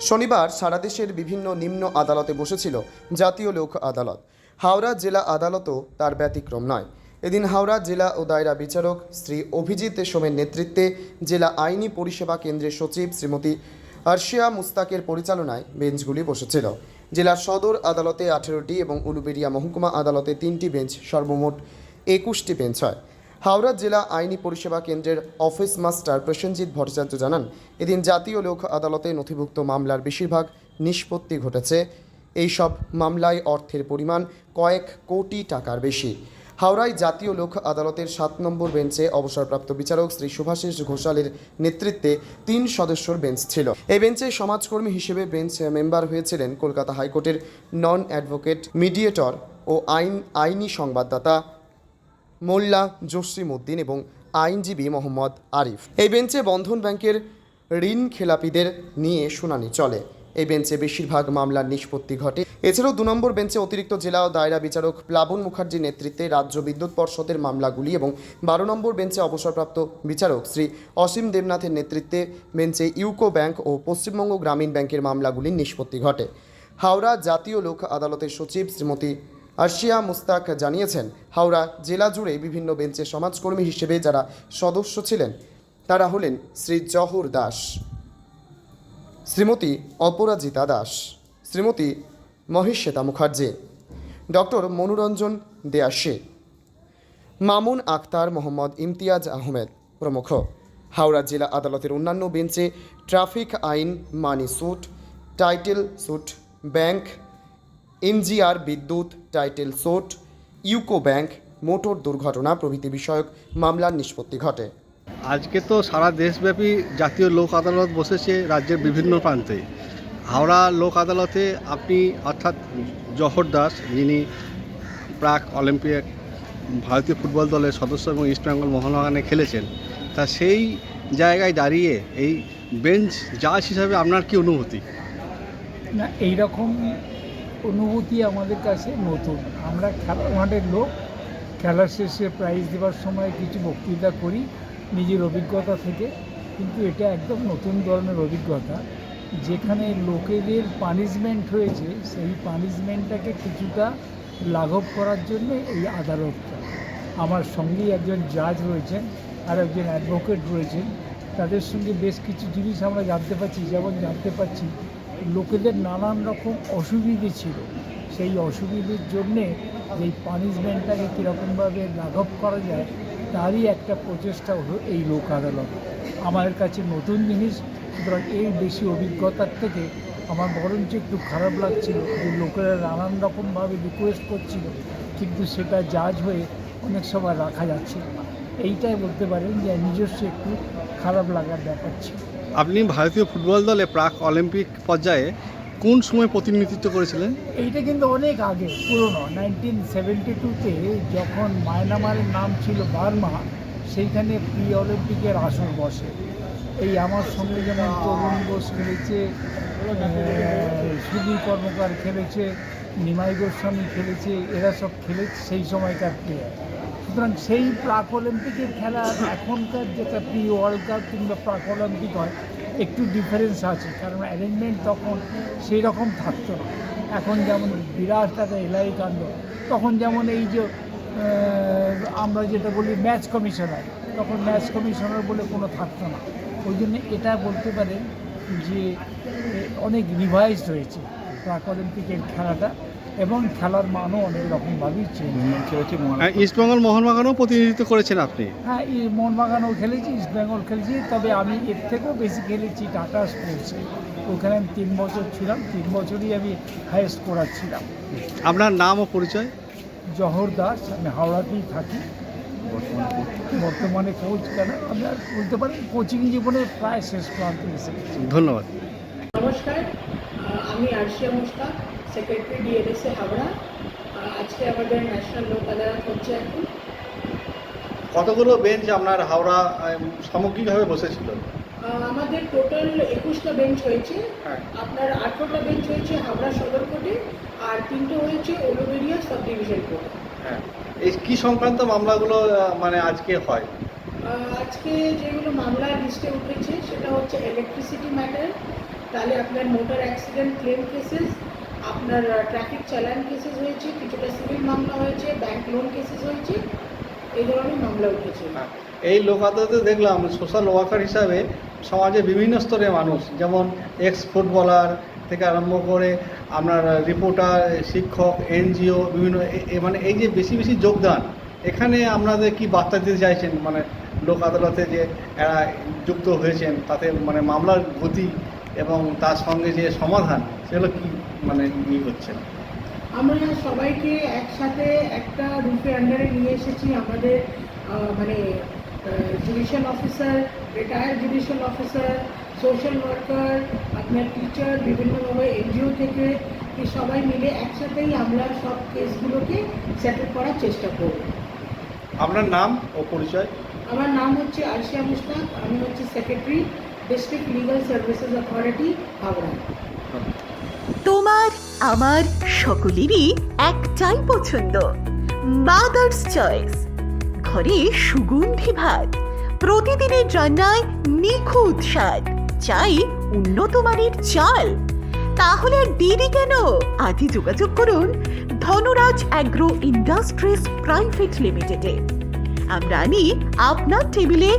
শনিবার সারা দেশের বিভিন্ন নিম্ন আদালতে বসেছিল জাতীয় লোক আদালত। হাওড়া জেলা আদালতও তার ব্যতিক্রম নয়। এদিন হাওড়া জেলা ও দায়রা বিচারক শ্রী অভিজিৎ সোমের নেতৃত্বে জেলা আইনি পরিষেবা কেন্দ্রের সচিব শ্রীমতী আরশিয়া মুস্তাকের পরিচালনায় বেঞ্চগুলি বসেছিল। জেলার সদর আদালতে আঠেরোটি এবং উলুবেড়িয়া মহকুমা আদালতে তিনটি বেঞ্চ সর্বমোট একুশটি বেঞ্চ হয়। হাওড়া জেলা আইনি পরিষেবা কেন্দ্রের অফিস মাস্টার প্রসেনজিৎ ভট্টাচার্য জানান, এদিন জাতীয় লোক আদালতে নথিভুক্ত মামলার বেশিরভাগ নিষ্পত্তি ঘটেছে। এই সব মামলায় অর্থের পরিমাণ কয়েক কোটি টাকার বেশি। হাওড়ায় জাতীয় লোক আদালতের সাত নম্বর বেঞ্চে অবসরপ্রাপ্ত বিচারক শ্রী শুভাশিস ঘোষালের নেতৃত্বে তিন সদস্যর বেঞ্চ ছিল। এই বেঞ্চে সমাজকর্মী হিসেবে বেঞ্চ মেম্বার হয়েছিলেন কলকাতা হাইকোর্টের নন অ্যাডভোকেট মিডিয়েটর ও আইন, আইনি সংবাদদাতা মোল্লা জসিম উদ্দিন এবং আইনজীবী মোহাম্মদ আরিফ। এই বেঞ্চে বন্ধন ব্যাংকের ঋণ খেলাপিদের নিয়ে শুনানি চলে। এই বেঞ্চে বেশিরভাগ মামলার নিষ্পত্তি ঘটে। এছাড়াও দু নম্বর বেঞ্চে অতিরিক্ত জেলা ও দায়রা বিচারক প্লাবন মুখার্জির নেতৃত্বে রাজ্য বিদ্যুৎ পর্ষদের মামলাগুলি এবং বারো নম্বর বেঞ্চে অবসরপ্রাপ্ত বিচারক শ্রী অসীম দেবনাথের নেতৃত্বে বেঞ্চে ইউকো ব্যাংক ও পশ্চিমবঙ্গ গ্রামীণ ব্যাংকের মামলাগুলির নিষ্পত্তি ঘটে। হাওড়া জাতীয় লোক আদালতের সচিব শ্রীমতী আরশিয়া মুস্তাক জানিয়েছেন, হাওড়া জেলা জুড়ে বিভিন্ন বেঞ্চে সমাজকর্মী হিসেবে যারা সদস্য ছিলেন, তারা হলেন শ্রী জহর দাস, শ্রীমতী অপরাজিতা দাস, শ্রীমতী মহেশ্বেতা মুখার্জি, ডক্টর মনোরঞ্জন দেয়াশে, মামুন আক্তার মোহাম্মদ ইমতিয়াজ আহমেদ প্রমুখ। হাওড়া জেলা আদালতের অন্যান্য বেঞ্চে ট্রাফিক আইন, money suit title suit bank NGR বিদ্যুৎ title suit UCO bank motor দুর্ঘটনা প্রভৃতি বিষয়ক মামলার নিষ্পত্তি ঘটে। আজকে তো সারা দেশব্যাপী জাতীয় লোক আদালত বসেছে রাজ্যের বিভিন্ন প্রান্তে। হাওড়া লোক আদালতে আপনি অর্থাৎ জহর দাস যিনি প্রাক অলিম্পিক ভারতীয় ফুটবল দলের সদস্য এবং ইস্টবেঙ্গল মোহনবাগানে খেলেছেন। তা সেই জায়গায় দাঁড়িয়ে এই বেঞ্চ জাজ হিসাবে আপনার কি অনুভূতি? না এইরকম অনুভূতি আমাদের কাছে নতুন। আমরা খেলা মাঠের লোক, খেলা শেষে প্রাইজ দেওয়ার সময় কিছু বক্তৃতা করি নিজের অভিজ্ঞতা থেকে। কিন্তু এটা একদম নতুন ধরনের অভিজ্ঞতা। যেখানে লোকেদের পানিশমেন্ট হয়েছে, সেই পানিশমেন্টটাকে কিছুটা লাঘব করার জন্য এই আদালতটা। আমার সঙ্গেই একজন জাজ রয়েছেন আর একজন অ্যাডভোকেট রয়েছেন। তাদের সঙ্গে বেশ কিছু জিনিস আমরা জানতে পারছি, যেমন জানতে পারছি লোকেদের নানান রকম অসুবিধে ছিল। সেই অসুবিধের জন্যে এই পানিশমেন্টটাকে কীরকমভাবে লাঘব করা যায়, তারই একটা প্রচেষ্টা হলো এই লোক আদালত। আমার কাছে নতুন জিনিস, সুতরাং এই বেশি অভিজ্ঞতার থেকে আমার বরঞ্চ একটু খারাপ লাগছিল যে লোকেরা নানান রকমভাবে রিকোয়েস্ট করছিল, কিন্তু সেটা জাজ হয়ে অনেক সময় রাখা যাচ্ছে এইটাই বলতে পারেন যে নিজস্ব একটু খারাপ লাগার ব্যাপার ছিল। আপনি ভারতীয় ফুটবল দলে প্রাক অলিম্পিক পর্যায়ে কোন সময় প্রতিনিধিত্ব করেছিলেন? এইটা কিন্তু অনেক আগে, পুরনো নাইনটিন সেভেন্টি টুতে যখন মায়ানমারের নাম ছিল বার্মা, সেইখানে প্রি অলিম্পিকের আসর বসে। এই আমার সঙ্গে যেমন তরুণ ঘোষ খেলেছে সুধীর কর্মকার খেলেছে, নিমাই গোস্বামী খেলেছে, এরা সব খেলেছে সেই সময়কার প্লেয়ার সুতরাং সেই প্রাক অলিম্পিকের খেলা এখনকার যেটা প্রি ওয়ার্ল্ড কাপ কিংবা প্রাক অলিম্পিক হয়, একটু ডিফারেন্স আছে। কারণ অ্যারেঞ্জমেন্ট তখন সেই রকম থাকতো না। এখন যেমন বিরাট একটা এলাই কাণ্ড, তখন যেমন এই যে আমরা যেটা বলি ম্যাচ কমিশনার তখন ম্যাচ কমিশনার বলে কোনো থাকতো না। ওই জন্য এটা বলতে পারেন যে অনেক রিভাইজ হয়েছে প্রাক অলিম্পিকের খেলাটা। এবং খেলার মানও অনেক রকমভাবেই চেঞ্জ হয়েছে হ্যাঁ, ইস্টবেঙ্গল মোহনবাগানও প্রতিনিধিত্ব করেছেন আপনি? হ্যাঁ এই মোহনবাগানও খেলেছি ইস্ট বেঙ্গল খেলেছি তবে আমি এর থেকেও বেশি খেলেছি টাটা স্পোর্টসে ওখানে আমি তিন বছর ছিলাম তিন বছরই আমি হাই স্কোরার ছিলাম। আপনার নাম ও পরিচয়? জহর দাস আমি হাওড়াতেই থাকি। বর্তমানে কোচ কেন? আমি আর বলতে পারি কোচিং জীবনে প্রায় শেষ প্রান্তে এসে ধন্যবাদ। নমস্কার আমি আরশিয়া মুস্তাক সেক্রেটারি ডিএলএসএ হাওড়া। আজকে আমাদের ন্যাশনাল লোক আদালত হচ্ছে এখন। কতগুলো বেঞ্চ আপনার হাওড়া সামগ্রিকভাবে বসেছিল? আমাদের টোটাল একুশটা বেঞ্চ হয়েছে। হ্যাঁ। আপনার আঠেরোটা বেঞ্চ হয়েছে হাওড়া সদর কোর্টে আর তিনটে হয়েছে ওলুবেরিয়া সাব ডিভিশন কোর্টে হ্যাঁ। এই কি সংক্রান্ত মামলাগুলো মানে আজকে হয়? আজকে যেগুলো মামলা লিস্টে উঠেছে সেটা হচ্ছে ইলেকট্রিসিটি ম্যাটার তাহলে আপনার মোটর অ্যাক্সিডেন্ট ক্লেম কেসেস আপনার ট্রাফিক চালান কেসেস হয়েছে, কিছুটা সিভিল মামলা হয়েছে ব্যাংক লোন কেসেস হয়েছে, এই ধরনের মামলা উঠেছে। এই লোক আদালতে দেখলাম সোশ্যাল ওয়ার্কার হিসাবে সমাজে বিভিন্ন স্তরের মানুষ, যেমন এক্স ফুটবলার থেকে আরম্ভ করে আপনার রিপোর্টার শিক্ষক এনজিও বিভিন্ন মানে এই যে বেশি বেশি যোগদান, এখানে আপনাদের কি বার্তা দিতে চাইছেন? মানে লোক আদালতে যে এরা যুক্ত হয়েছেন, তাতে মানে মামলার গতি এবং তার সঙ্গে যে সমাধান সেগুলো কি মানে ই হচ্ছে? আমরা সবাইকে একসাথে একটা রুপে আন্ডারে নিয়ে এসেছি আমাদের মানে judicial officer retired judicial officer social worker আপনার টিচার বিভিন্নভাবে এনজিও থেকে সবাই মিলে একসাথেই আমরা সব কেসগুলোকে সেটেল করার চেষ্টা করব। আপনার নাম ও পরিচয়? আমার নাম হচ্ছে আরশিয়া মুস্তাক আমি হচ্ছে secretary district legal services authority Howrah তোমার, আমার সকলেরই একটাই পছন্দ। মাদার্স চয়েস ঘরে সুগন্ধি ভাত। প্রতিদিনের রান্নায় নিখুঁত স্বাদ। চাই উন্নত মানের চাল। তাহলে আর দেরি কেন? আজই যোগাযোগ করুন ধনরাজ অ্যাগ্রো ইন্ডাস্ট্রিজ প্রাইভেট লিমিটেডে। আমরা আনি আপনার টেবিলে